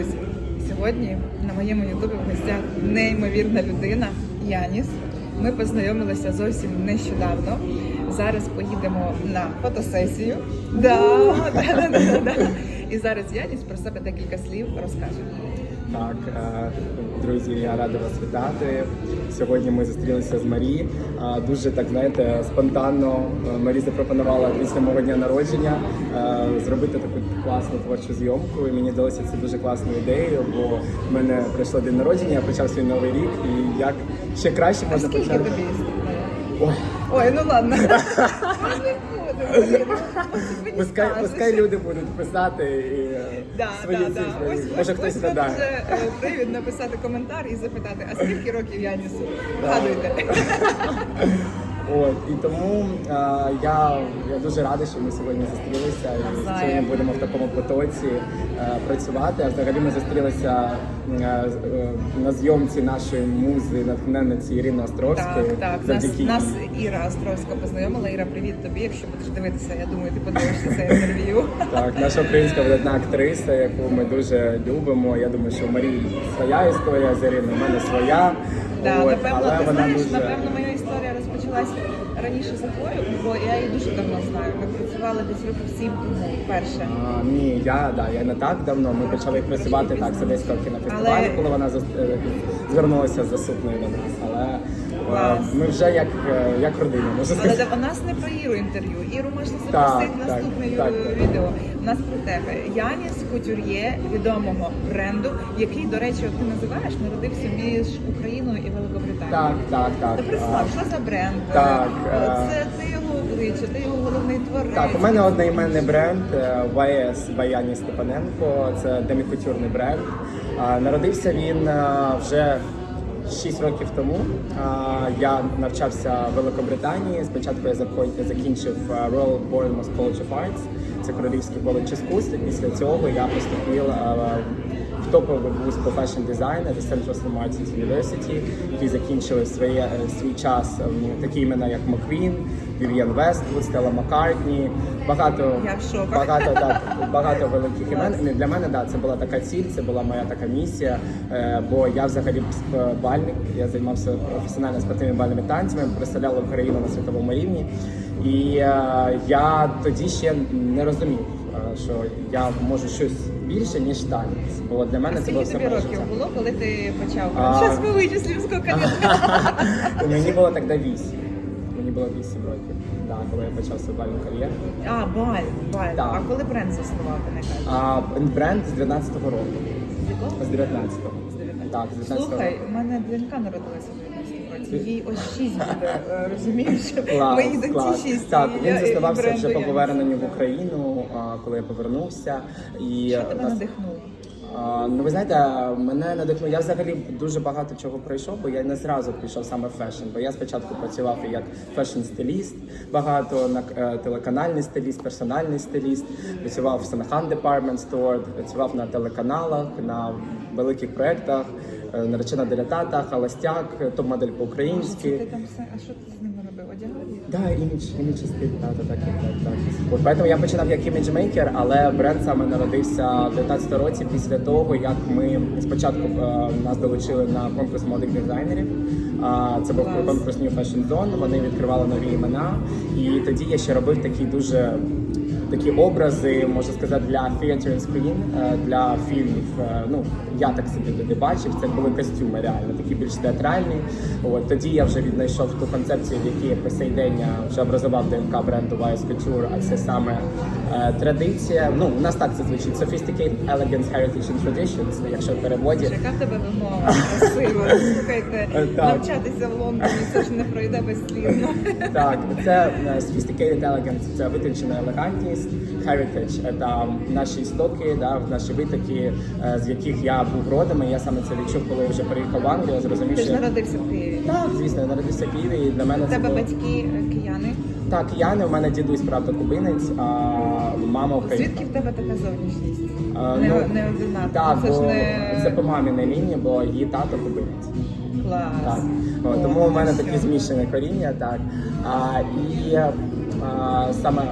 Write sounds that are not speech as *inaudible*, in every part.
Друзі, сьогодні на моєму ютубі в гостях неймовірна людина Яніс. Ми познайомилися зовсім нещодавно. Зараз поїдемо на фотосесію. Да, да, да, да, да. І зараз Яніс про себе декілька слів розкаже. Так, е, друзі, я рада вас вітати. Сьогодні ми зустрілися з Марі. Е, Дуже так знаєте, спонтанно е, Марі запропонувала після мого дня народження зробити таку класну творчу зйомку. І мені здалося це дуже класною ідеєю, бо в мене прийшло день народження, я почав свій новий рік, і як ще краще можна скільки почати. тобі? Ой, Ой, ну ладно. *laughs* Пускай, пускай люди будуть писати і е, Да, свої да, да. Ось, Може ось, хтось ось додає. вже е, привід написати коментар і запитати, а скільки років Янісу? Вгадуйте. *laughs* От і тому е, я, я дуже радий, що ми сьогодні зустрілися і сьогодні будемо в такому потоці е, працювати. А взагалі ми зустрілися е, е, на зйомці нашої музи натхненниці Ірини Островської. Так, так. Нас, Завдяки нас їй. Іра Островська познайомила. Іра, привіт тобі. Якщо будеш дивитися, я думаю, ти подивишся це інтерв'ю. Так, наша українська видатна актриса, яку ми дуже любимо. Я думаю, що Марії своя історія з Іриною, в мене своя. Да, От, напевно, але ти вона знаєш, дуже... напевно, моя розпочалась раніше за твою, бо я її дуже давно знаю. Ми працювали десь років сім тому вперше. А, ні, я да, я не так давно. Ми почали працювати так з Одеського кінофестивалю, Але- коли вона зас- е, звернулася за супною до нас. Але е, Клас. ми вже як, е, як родина, можна Але сказати. у нас не про Іру інтерв'ю. Іру можна запросити так, наступне так, відео. У нас про тебе. Яніс Кутюр'є, відомого бренду, який, до речі, от ти називаєш, народився між Україною і Великобританією. Так, так, так. Та представ, що за бренд? Так, Е, е, Це його обличчя, ти його головний творець. Так, у мене одноіменний бренд е, YS Баяні Степаненко. Це демікутюрний бренд. Народився він е, вже 6 років тому. Я навчався в Великобританії. Спочатку я закінчив е, Royal Bournemouth College of Arts. Це королівський коледж іскусств. Після цього я поступив е, топовий вуз по фешн дизайн The Central St. Martin's University, які закінчили своє, е, свій час е, ну, такі імена, як Маквін, Вів'ян Вествуд, Стелла Маккартні, багато, в багато, так, *laughs* багато великих імен. І Для мене да, це була така ціль, це була моя така місія, е, бо я взагалі бальник, я займався професіонально спортивними бальними танцями, представляв Україну на світовому рівні. І я тоді ще не розумів, що я можу щось більше, ніж танець. Бо для мене А це було все тобі років життя. було, коли ти почав? А. Зараз ми вичислимо, скільки років. Мені було тоді вісім. Мені було вісім років, да, коли я почав свою бальну кар'єру. А, баль, баль. Так. А коли бренд заснував, ти не кажеш? А бренд з 19-го року. З якого? З 19-го. З 19. Так, з 19-го Слухай, у мене донька народилася в 19. Їй ось 6 буде, е, розумієш? Моїй доньці. 6. Так, він заснувався вже по поверненню в Україну, коли я повернувся. І Що тебе нас- надихнуло? Ну, ви знаєте, мене надихнуло. Я взагалі дуже багато чого пройшов, бо я не зразу пішов саме в фешн. Бо я спочатку працював і як фешн-стиліст, багато на е, телеканальний стиліст, персональний стиліст. Працював в Sanahan Department Store, працював на телеканалах, на великих проєктах, е, наречена делятата, холостяк, топ-модель по-українськи. ти там все? А що ти з ними робив? Одягав? Да, імідж, імідж стиль, так, так, так, так, так. От поэтому я починав як іміджмейкер, але бренд саме народився в 19 році після того, як ми спочатку е, нас долучили на конкурс молодих дизайнерів. Це був конкурс New Fashion Zone, вони відкривали нові імена. І тоді я ще робив такі дуже такі образи, можна сказати, для theater and screen, е, для фільмів. Е, Ну, я так собі туди бачив, це були костюми реально, такі більш театральні. От тоді я вже віднайшов ту концепцію, в якій по сей день вже образував ДНК бренду Wise Couture, а це саме традиція. Ну, у нас так це звучить Sophisticated Elegance Heritage and Traditions, якщо в переводі. Яка в тебе вимова красива? Слухайте, *laughs* Е, навчатися в Лондоні, це ж не пройде безслідно. *laughs* Так, це е, sophisticated elegance, це витончена елегантність, heritage – це наші істоки, да, наші витоки, е, з яких я був родом. І я саме це відчув, коли вже приїхав в Англію, я зрозумів, Ти ж народився в Києві. так, звісно, я народився в Києві, і для мене У це тебе було... батьки е, кияни. Так, не у мене дідусь, правда, кубинець, а мама українка. Звідки в тебе така зовнішність? А, не, ну, не одинакова. Так, це ж не це по маміній лінії, бо її тато кубинець. клас. Так. О, тому у мене такі змішане коріння, так. А, і а, саме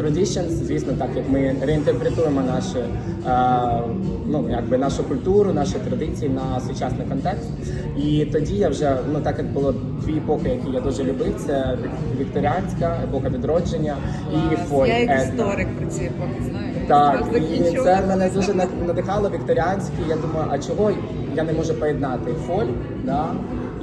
traditions, звісно, так як ми реінтерпретуємо наші, е, ну, якби нашу культуру, наші традиції на сучасний контекст. І тоді я вже, ну так як було дві епохи, які я дуже любив, це вік- вікторіанська епоха відродження і фольк. Я як історик про ці епохи знаю. Так, і це мене дуже надихало вікторіанські. Я думаю, а чого я не можу поєднати фольк, да?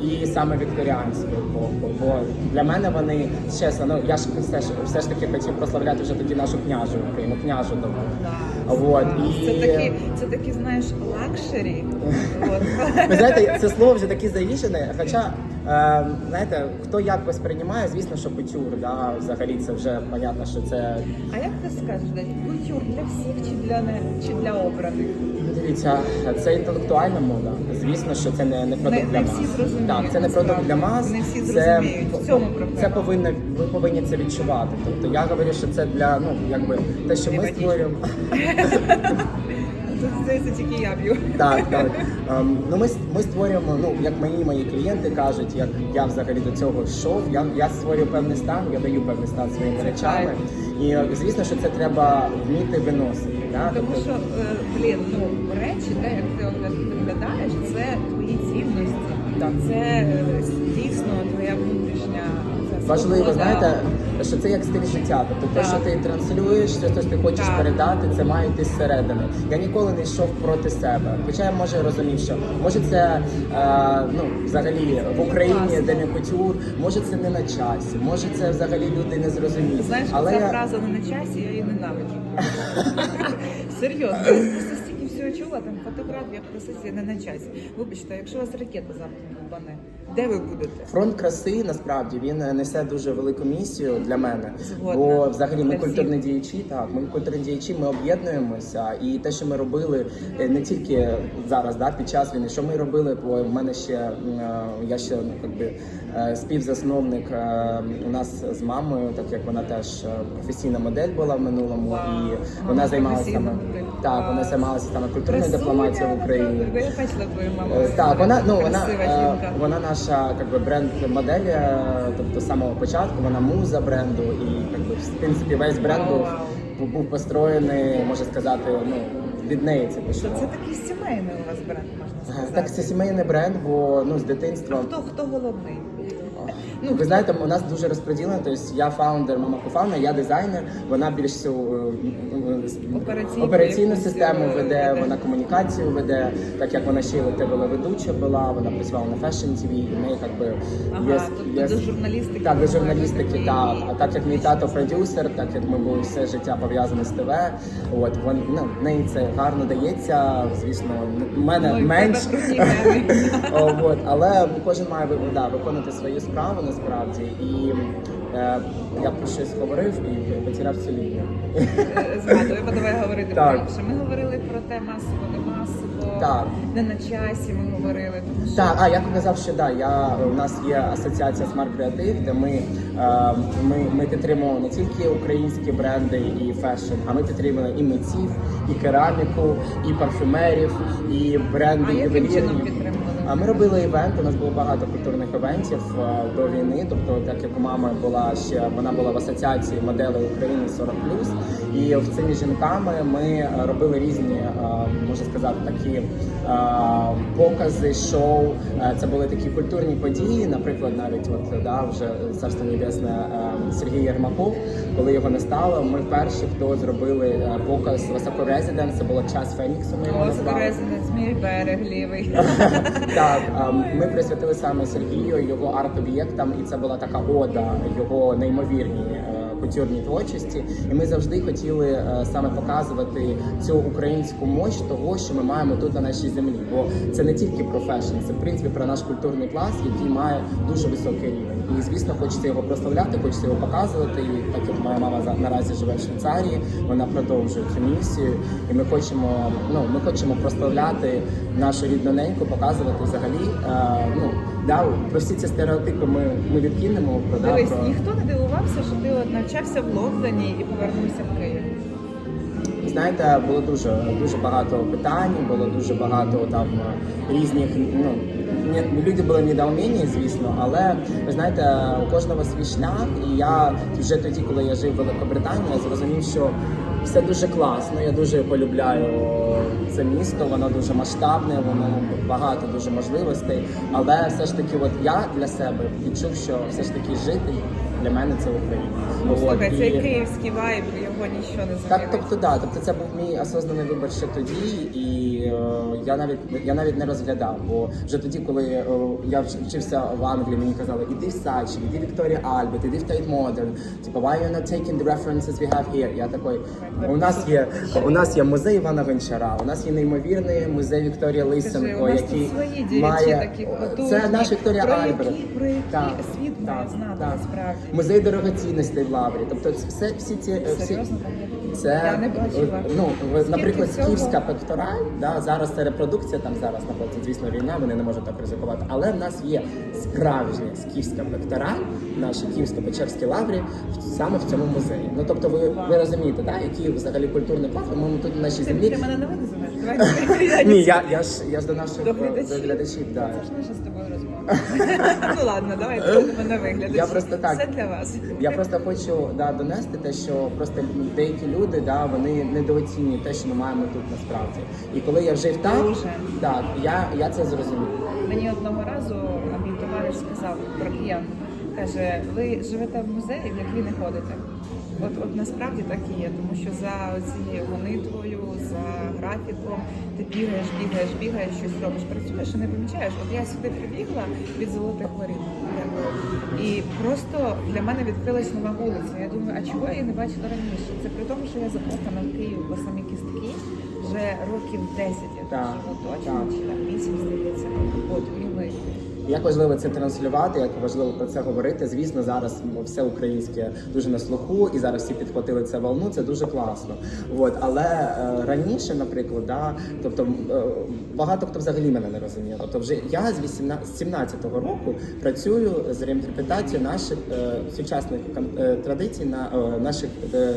І саме вікторіанську епоху. Бо для мене вони чесно, ну я ж все ж все ж таки хотів прославляти вже тоді нашу княжу Україну, княжу тому. Да. Вот, і Це такі, це такі, знаєш, лакшері. *laughs* Ви знаєте, це слово вже таке заїжджене. Хоча е, знаєте, хто як восприймає, звісно, що кутюр, да, взагалі це вже понятно, що це А як ти скажеш, Дань, кутюр для всіх чи для не чи для обраних? Ну, Дивіться, це інтелектуальна мода. Звісно, що це не, не продукт Не- для не мас. всі зрозуміють, Так, це не продукт насправді. для мас. Не всі це, зрозуміють. В цьому проблема. це повинно, ви повинні це відчувати. Тобто я говорю, що це для ну якби те, що ми створюємо. *laughs* Тут здається, тільки я б'ю. Так, так. Ем, ну ми, с- ми створюємо, ну як мені мої клієнти кажуть, як я взагалі до цього йшов. Я, я створюю певний стан, я даю певний стан своїми речами. І е, звісно, що це треба вміти виносити. Да? Тому Тобто- що, е, блін, ну речі, те, як ти виглядаєш, це твої цінності. Так. Це е, дійсно твоя внутрішня Важливо, свобода. знаєте, що це як стиль життя. Тобто те, що ти транслюєш, що те, що ти хочеш передати, це має йти зсередини. Я ніколи не йшов проти себе. Хоча я може розумів, що може це е, ну взагалі в Україні, де не кутюр, може це не на часі, може це взагалі люди не зрозуміють. Знаєш, Але ця я... фраза не на часі, я її ненавиджу. *laughs* Серйозно, я стільки всього чула, там фотографія, фотосесія не на часі. Вибачте, якщо у вас ракета завтра бане, де ви будете? Фронт краси насправді він е, несе дуже велику місію для мене. Згодна. Бо взагалі ми культурні діячі, так ми культурні діячі, ми об'єднуємося. І те, що ми робили е, не тільки зараз, да, під час війни, що ми робили, бо в мене ще е, я ще ну, якби співзасновник е, у нас з мамою, так як вона теж е, професійна модель була в минулому, Вау. і Мама вона займалася саме модель. так, вона займалася саме культурною дипломатією в Україні. Я бачила твою маму. Е, Так, вона ну вона е, вона наша как би, бренд-модель, е, тобто з самого початку вона муза бренду, і как би, в принципі весь бренд був, був построєний, можна сказати, ну від неї це Що пішло. це такий сімейний у вас бренд, можна сказати. Так, це сімейний бренд, бо ну з дитинства. Хто, хто головний? Ну, ви знаєте, у нас дуже розподілено. Тобто я фаундер, мама кофаундер, я дизайнер. Вона більш всю е, Операційну операційну систему е, веде, веде. вона комунікацію веде. Так як вона ще й телеведуча була, вона працювала на фешн TV, і в неї як би Ага, тобто до журналістики Так, до журналістики, так. А так як мій тато продюсер, так як ми були все життя пов'язані з ТВ, от вон, ну, в неї це гарно дається. Звісно, в мене Ну, і в менш. *laughs* от, але кожен має да, виконати свою справу насправді. І е, я про щось говорив і потеряв цю лінію. Згадую, бо давай говорити Так. про інше. Ми говорили про те масово, не масово, Так. не на часі ми говорили. Тому що Так, а я казав, що да, я у нас є асоціація Smart Creative, де ми, е, ми, ми підтримуємо не тільки українські бренди і фешн, а ми підтримуємо і митців, і кераміку, і парфюмерів, і бренди А яким ювелірні. чином ми робили івент. У нас було багато культурних івентів е, до війни. Тобто, так як у мами була ще вона була в асоціації моделей України 40 І з цими жінками ми робили різні, е, можна сказати, такі е, покази, шоу. Це були такі культурні події. Наприклад, навіть от да, вже царство небесне Сергій Єрмаков, коли його не стало. Ми перші, хто зробили е, показ Високо Резиденс. Це було час Феніксу. Ми його О, назвали. Резиденс, мій берег лівий. *laughs* Так, ми присвятили саме Сергію його арт-об'єктам, і це була така ода його неймовірній е, культурній творчості. І ми завжди хотіли е, саме показувати цю українську мощь того, що ми маємо тут на нашій землі. Бо це не тільки про фешн, це в принципі про наш культурний клас, який має дуже високий рівень. Звісно, хочеться його прославляти, хочеться його показувати. І так як моя мама наразі живе в Швейцарії, вона продовжує цю місію. І ми хочемо, ну ми хочемо прославляти нашу рідну неньку, показувати взагалі. Е, ну да, про всі ці стереотипи ми, ми відкинемо. Про, да, про... ніхто не дивувався, що ти навчався в Лондоні і повернувся в Київ. Знаєте, було дуже дуже багато питань, було дуже багато там е, різних. Ну люди були в недоумінні, звісно, але ви знаєте, у кожного свій шлях. І я вже тоді, коли я жив в Великобританії, я зрозумів, що все дуже класно. Я дуже полюбляю це місто, воно дуже масштабне, воно багато дуже можливостей. Але все ж таки, от я для себе відчув, що все ж таки жити для мене це Україна. Ну, слухай, і- цей київський вайб, його нічого не так, замінить. тобто, да, тобто це був мій осознаний вибір ще тоді, і е, я навіть я навіть не розглядав, бо вже тоді, коли е, я вчився в Англії, мені казали, іди в Сачі, іди Вікторія Альберт, іди в Tate Modern, типу, why you're not taking the references we have here? Я такий, у нас є у нас є музей Івана Гончара, у нас є неймовірний музей Вікторії Лисенко, який свої має такі це наш Вікторія про Альберт. які, про які Так, світ має знати так. насправді. Музей дорогоцінностей в Лаврі. Тобто все всі ці е, всі це Я не бачила. ну наприклад, всього? київська пектораль, да зараз це репродукція. Там зараз знаходиться, звісно, війна. Вони не можуть так ризикувати. Але в нас є справжня скіфська пектораль, наші київсько-печерські лаврі, в- саме в цьому музеї. Ну тобто, ви, ви розумієте, да, які взагалі культурні плати ми тут на нашій землі. ти мене не винесеш? Давай Ні, я, я ж я ж до наших До глядачів. до глядачів. Да. Це ж наша з тобою розмова. *laughs* ну ладно, давай ти мене виглядиш. Я просто так. Все для вас. Я просто хочу да, донести те, що просто деякі люди да, вони недооцінюють те, що ми маємо тут насправді. І коли я жив там, Дуже. так, я, я це зрозумів. Мені одного разу мій товариш сказав про киян. Каже, ви живете в музеї, в який не ходите. От, от насправді так і є, тому що за цією гонитвою, за графіком, ти бігаєш, бігаєш, бігаєш, щось робиш, працюєш і не помічаєш. От я сюди прибігла від золотих воріт. І просто для мене відкрилась нова вулиця. Я думаю, а чого я її не бачила раніше? Це при тому, що я закохана в Київ по самі кістки вже років 10 я тут живу точно, чи там 8, здається. От уяви. Як важливо це транслювати, як важливо про це говорити. Звісно, зараз все українське дуже на слуху, і зараз всі підхватили це волну. Це дуже класно. От але е, раніше, наприклад, да, тобто е, багато хто взагалі мене не розуміє. Тобто, вже я з 18, з 17-го року працюю з реінтерпретацією наших е, сучасних е, традицій на е, наших. е,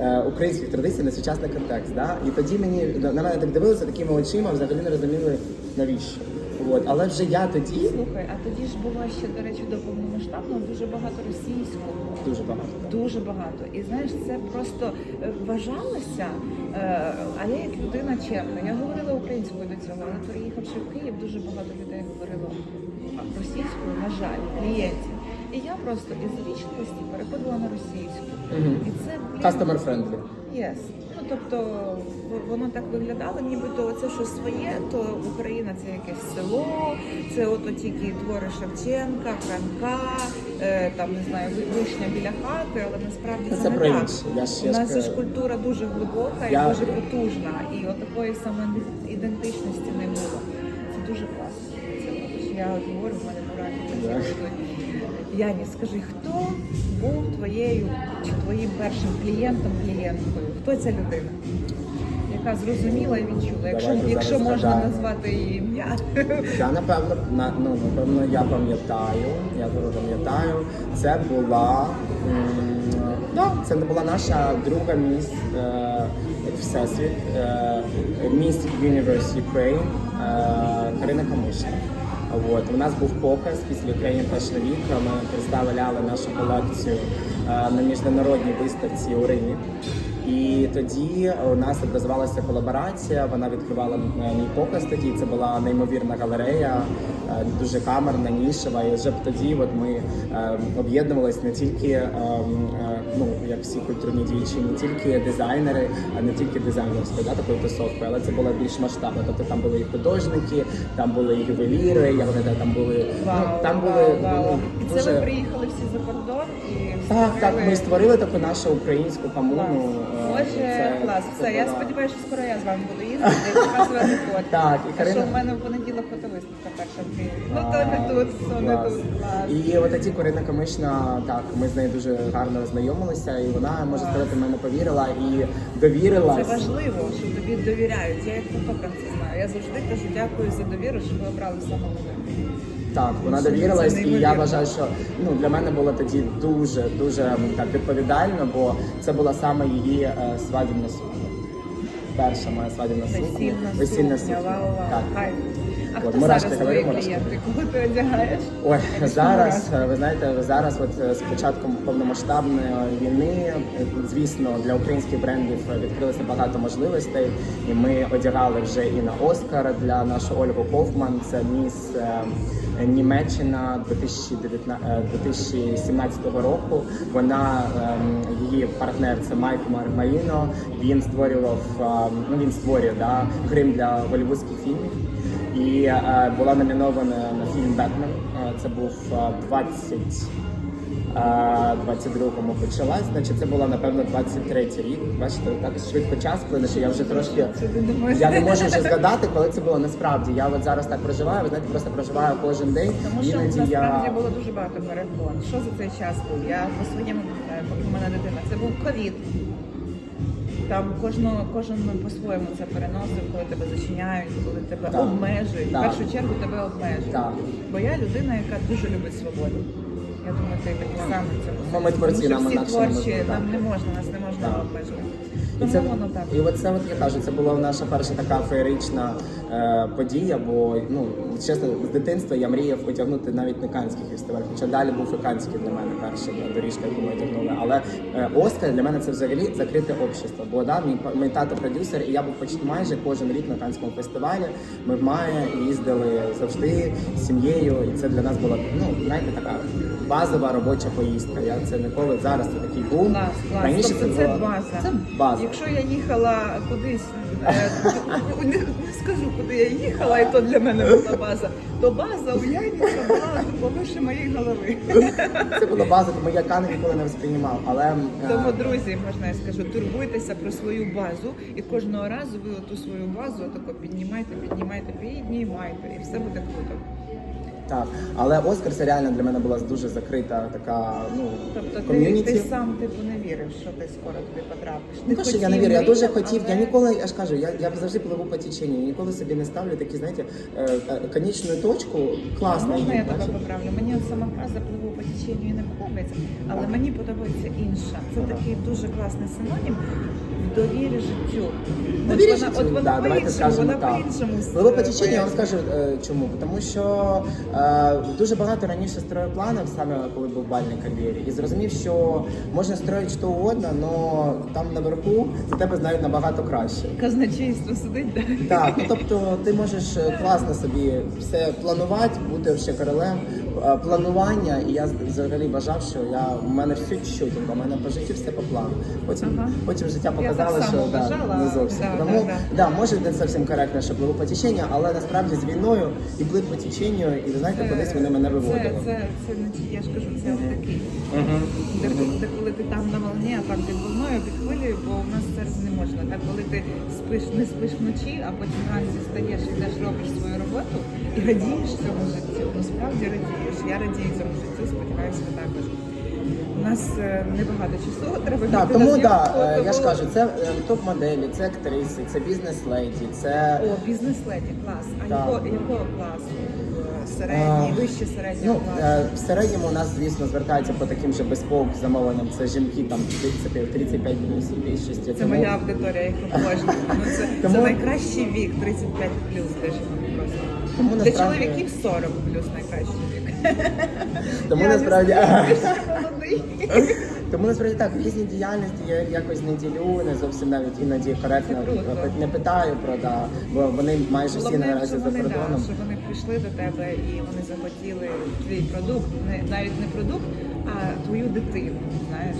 е, Українських традицій на сучасний контекст, да? і тоді мені на мене так дивилися такими очима, взагалі не розуміли навіщо. От, але вже я тоді Слухай, а тоді ж було ще, до речі, до повномасштабного дуже багато російського. дуже багато. Дуже багато. І знаєш, це просто е, вважалося. е, А я як людина чемна. Я говорила українською до цього, але переїхавши в Київ, дуже багато людей говорило російською, на жаль, клієнтів. І я просто із вічливості переходила на російську. Мгм. І це блін, Customer friendly. Yes. Ну тобто воно так виглядало, нібито це що своє, то Україна це якесь село, це ото тільки твори Шевченка, Франка, е, там не знаю, вишня біля хати, але насправді Це це, не так. У нас ж культура дуже глибока і дуже потужна, і от такої самоідентичності не було. Це дуже класно. Це я от говорю, в мене будуть. Яні, скажи, хто був твоєю чи твоїм першим клієнтом, клієнткою? Хто ця людина? Яка зрозуміла і відчула, якщо, Давайте якщо зараз можна згадаємо. назвати її ім'я. Я напевно на ну напевно я пам'ятаю. Я дуже пам'ятаю. Це була да, це була наша друга міс е, всесвіт е, міс Universe Ukraine е, Карина Камишна. От у нас був показ після України Fashion Week. Ми представляли нашу колекцію е, на міжнародній виставці у Римі. І тоді у нас образувалася колаборація. Вона відкривала е, мій показ. Тоді це була неймовірна галерея, дуже камерна, нішева. І вже тоді от ми е, об'єднувалися не тільки е, е, ну як всі культурні діячі, не тільки дизайнери, а не тільки дизайнерською, да, такою тусовкою, але це було більш масштабно. Тобто там були і художники, там були і ювеліри. Я пам'ятаю, там були ну, там були вау, вау. ну, І це ви приїхали всі за кордон і так, так. Ми створили таку нашу українську комуну. е, Боже, це- клас. це Все, я сподіваюся, що скоро я з вами буду їздити і показувати фотки. Так, і А що в мене в понеділок фотовиставка перша. Ну то не тут, то не клас. тут. Клас. І от тоді Корина Комишна, так, ми з нею дуже гарно знайомилися, і вона, може сказати, мене повірила і довірила. Це важливо, що тобі довіряють. Я як фотограф це знаю. Я завжди кажу дякую за довіру, що ви обрали саме мене. Так, вона Це довірилась, і я неймовірно. вважаю, що ну для мене було тоді дуже дуже так відповідально, бо це була саме її е, свадібна сукня. перша моя свадібна сукня. Весільна, сукня, сукня. вау, вау, Так. кайф. А От, хто мурашки, зараз твої мурашки. клієнти? Кого ти одягаєш? Ой, зараз мурашки. ви знаєте, зараз, от е, з початком повномасштабної війни, е, звісно, для українських брендів відкрилося багато можливостей, і ми одягали вже і на Оскар для нашої Ольги Хофман. Це міс е, Німеччина 2019, е, 2017 року. Вона ем, її партнер це Майк Мармаїно. Він створював ем, ну він створює да, грим для голівудських фільмів. І е, була номінована на фільм Бетмен. Е, Це був е, 20 е, 22-му почалась, значить це було напевно 23-й рік. Бачите, так швидко час плине, що я вже трошки я не можу вже згадати, коли це було насправді. Я от зараз так проживаю, ви знаєте, просто проживаю кожен день. Тому що Іноді насправді я було дуже багато перепон. Що за цей час був? Я по своєму поки в мене дитина. Це був ковід. Там кожного, кожен по-своєму це переносив, коли тебе зачиняють, коли тебе Так. обмежують. Так. В першу чергу тебе обмежують. Так. Бо я людина, яка дуже любить свободу. Я думаю, ти такий самий в цьому. Ну, ми творці, нам всі не творчі, можна, нам так. не можна, нас не можна Так. обмежувати. І це, воно так. і от це от я кажу, це була наша перша така феєрична е, подія, бо ну чесно, з дитинства я мріяв одягнути навіть не канський фестиваль, хоча далі був і канський для мене перша доріжка, яку ми одягнули. Але е, Оскар для мене це взагалі закрите общество. Бо да, мій, мій тато продюсер, і я був почти майже кожен рік на канському фестивалі. Ми в має їздили завжди з сім'єю, і це для нас була ну знаєте така базова робоча поїздка. Я це ніколи зараз це такий бум. Клас. Раніше тобто це була- база. Це база. Якщо я їхала кудись, не, не скажу, куди я їхала, і то для мене була база, то база у Яніса була повище моєї голови. Це була база, тому я кани ніколи не сприймав. Але е, Тому, друзі, можна я скажу, турбуйтеся про свою базу, і кожного разу ви ту свою базу тако піднімайте, піднімайте, піднімайте, і все буде круто. Так, але Оскар це реально для мене була дуже закрита така ну Тобто ти, ти сам типу не вірив, що ти скоро туди потрапиш. Ну, Ти що я не вірю, я дуже хотів. Я ніколи, я ж кажу, я, я завжди пливу по теченню. Я ніколи собі не ставлю такі, знаєте, е, е, конічну точку. Класно. Можна я тебе поправлю? Мені от сама фраза пливу по теченню і не подобається, але мені подобається інша. Це Ага. такий дуже класний синонім в довірі життю. От Довірі вона- життю, От вона да, давайте по-іншому, скажемо вона так. по-іншому. Пливо по теченню, я вам скажу е, чому. Тому що дуже багато раніше строїв планів, саме коли був бальний кар'єрі, і зрозумів, що можна строїти що угодно, але там наверху за тебе знають набагато краще. Казначейство сидить, так? Так, ну тобто ти можеш е, класно собі все планувати, бути ще королем. Е, Планування, і я взагалі вважав, що я у мене все чутенько, у мене по житті все по плану. Потім, Ага. потім життя показало, що да, не зовсім. да, Тому да, да, може не зовсім коректно, що пливу по теченню, але насправді з війною і плив по теченню, і ви знаєте, кудись вони мене Це, виводили. це, це, не ті- я ж кажу, це такий. Мгм. Де, де коли ти там на волні, а там під волною, під хвилею, бо у нас зараз не можна. Так, коли ти спиш, не спиш вночі, а потім вранці стаєш і йдеш робиш свою роботу і радієш цьому життю. Ну справді радієш. Я радію цьому життю, сподіваюся, ви також. У нас е, небагато часу, треба Так, піти тому на да, е, я ж кажу, це е, топ-моделі, це актриси, це бізнес-леді, це О, бізнес-леді, клас. А Так. якого, якого класу? Середній, вище середнього Ну, класу? в середньому у нас, звісно, звертаються по таким же безпок замовленням. Це жінки там 30, 35 плюс більшості. Це моя аудиторія, їх обожнюю. Ну, це, Тому- це найкращий вік 35 плюс для жінок. Тому Для насправді- чоловіків 40 плюс найкращий вік. *laughs* Тому Я насправді не *laughs* *laughs* тому насправді так різні діяльності я якось не ділю, не зовсім навіть іноді коректно не питаю про да, бо вони майже всі наразі за да, кордоном. що вони прийшли до тебе і вони захотіли твій продукт, не навіть не продукт, а твою дитину. Знаєш,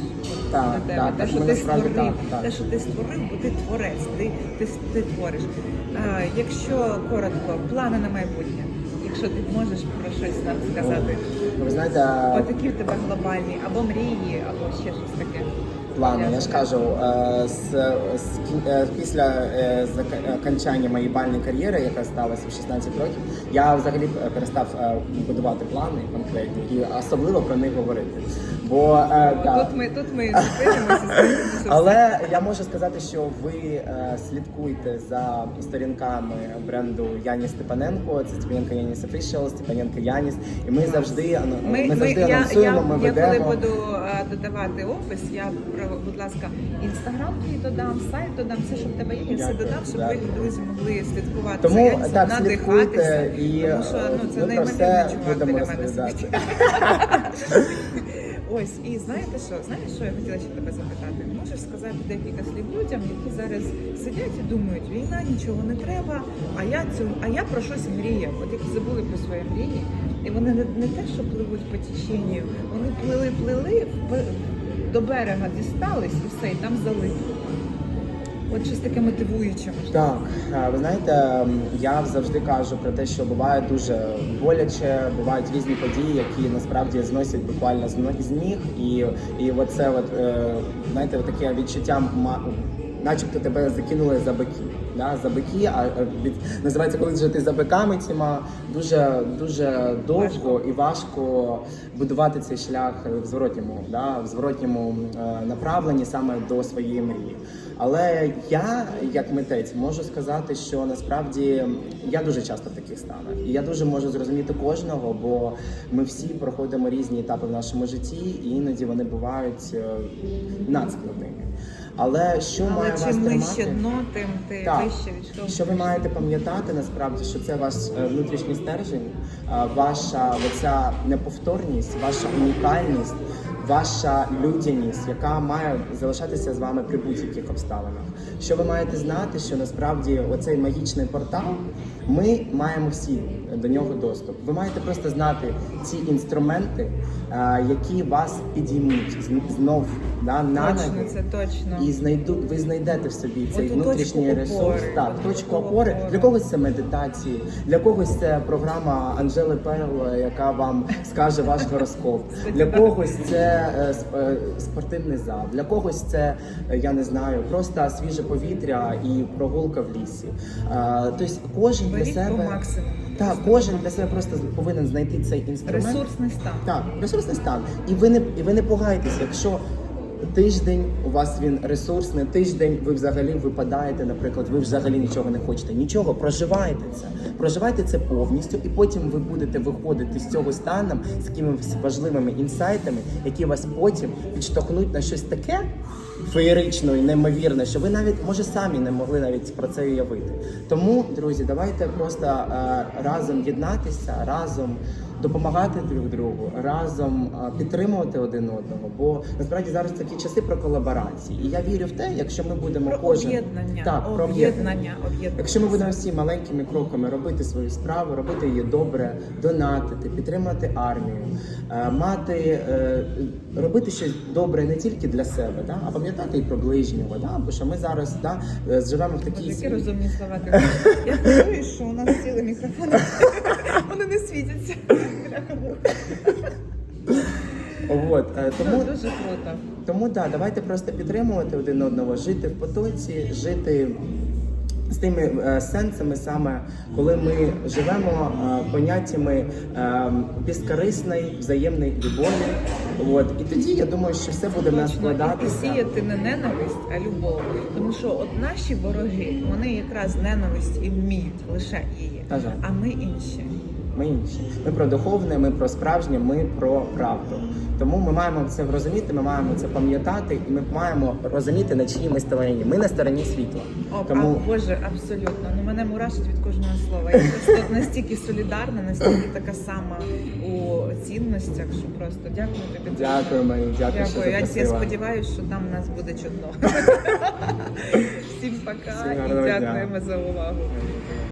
Так, до тебе. так, те, так, що ти створив, так, так. те, що ти створив, бо ти творець, ти, ти, ти твориш. А, якщо коротко, плани на майбутнє. Якщо ти можеш про щось нам сказати, Ви знаєте, бо такі в тебе глобальні, або мрії, або ще щось таке. плани. Я ж кажу, е, з, з е, після е, моєї бальної кар'єри, яка сталася в 16 років, я взагалі перестав будувати плани конкретні і особливо про них говорити. Бо е, да. Тут ми тут ми зупинимося. Але я можу сказати, що ви е, слідкуйте за сторінками бренду Яні Степаненко. Це Степаненко Яніс Official, Степаненко Яніс. І ми завжди Ми, ми ми, завжди я, я, анонсуємо, ми я коли буду е, додавати опис, я будь ласка, інстаграм твій додам, сайт додам, все, що в тебе є, я все додам, щоб ви друзі могли слідкувати за Тому Янісом, так слідкуйте і тому що ну, це ми неймовірно чувак біля мене. *laughs* Ось, і знаєте що? Знаєш, що я хотіла ще тебе запитати? Можеш сказати декілька слів людям, які зараз сидять і думають, війна нічого не треба, а я цю, а я про щось мріяв. От які забули про свої мрії, і вони не, не те, що пливуть по течінню, вони плили, плили, до берега дістались і все, і там залипли. От щось таке мотивуюче. Так, е, ви знаєте, я завжди кажу про те, що буває дуже боляче, бувають різні події, які насправді зносять буквально з ніг, і, і оце, от, е, знаєте, таке відчуття, начебто тебе закинули за бики. Да, за бики, а е, від називається, коли ти за биками ціма дуже дуже довго і важко будувати цей шлях в зворотньому, да, в зворотньому е, направленні саме до своєї мрії. Але я, як митець, можу сказати, що насправді я дуже часто в таких станах, і я дуже можу зрозуміти кожного, бо ми всі проходимо різні етапи в нашому житті, і іноді вони бувають е, надскладними. Але що має Але вас чим нижче тримати? дно, тим ти Так. вище відштовхуєш. Що ви маєте пам'ятати насправді, що це ваш е, внутрішній стержень, ваша оця неповторність, ваша унікальність, ваша людяність, яка має залишатися з вами при будь-яких обставинах. Що ви маєте знати, що насправді оцей магічний портал, ми маємо всі до нього доступ. Ви маєте просто знати ці інструменти, е, які вас підіймуть знов да, на Точно, ноги. це точно. І знайду, ви знайдете в собі цей Оту внутрішній ресурс. опори, Так, точку опори. опори. Для когось це медитації, для когось це програма Анжели Перл, яка вам скаже ваш гороскоп. Для когось це е, е, спортивний зал, для когось це я не знаю, просто свіже повітря і прогулка в лісі. Тобто кожен для Беріть себе максимуму. Так, кожен для себе просто повинен знайти цей інструмент. Ресурсний стан. Так, ресурсний стан. І ви не і ви не пугайтеся, якщо тиждень у вас він ресурсний, тиждень ви взагалі випадаєте, наприклад, ви взагалі нічого не хочете. Нічого, проживайте це. Проживайте це повністю, і потім ви будете виходити з цього стану з якимись важливими інсайтами, які вас потім підштовхнуть на щось таке. Феєрично і неймовірне, що ви навіть може самі не могли навіть про це уявити. Тому, друзі, давайте просто е, разом єднатися, разом допомагати друг другу, разом е, підтримувати один одного. Бо насправді зараз такі часи про колаборації. І я вірю в те, якщо ми будемо Про кожен об'єднання. так, про об'єднання. об'єднання. Якщо ми будемо всі маленькими кроками робити свою справу, робити її добре, донатити, підтримати армію, е, мати робити щось добре не тільки для себе, да, а пам'ятати і про ближнього. Да, бо що ми зараз да, е, живемо в такій світ- розумні слова *laughs* ти кажеш. Я хвилюю, що у нас сіли мікрофони. *laughs* Вони не світяться. От, е, тому Дуже круто. Тому да, давайте просто підтримувати один одного, жити в потоці, жити з тими е, сенсами, саме коли ми живемо е, поняттями е, безкорисної взаємної любові. От і тоді я думаю, що все буде в нас. Складатися. сіяти не ненависть, а любов. Тому що от наші вороги, вони якраз ненависть і вміють лише її. А ми інші. Ми інші. Ми про духовне, ми про справжнє, ми про правду. Тому ми маємо це розуміти, ми маємо це пам'ятати, і ми маємо розуміти, на чиїй ми стороні. Ми на стороні світла. О, Тому а, Боже, абсолютно. Ну мене мурашить від кожного слова. Я просто настільки солідарна, настільки така сама у цінностях, що просто дякую тобі. дякую, Марі, дякую, що Я, я сподіваюся, що там нас буде чудно. *laughs* Всім пока Всім і гарного дня. дякуємо за увагу.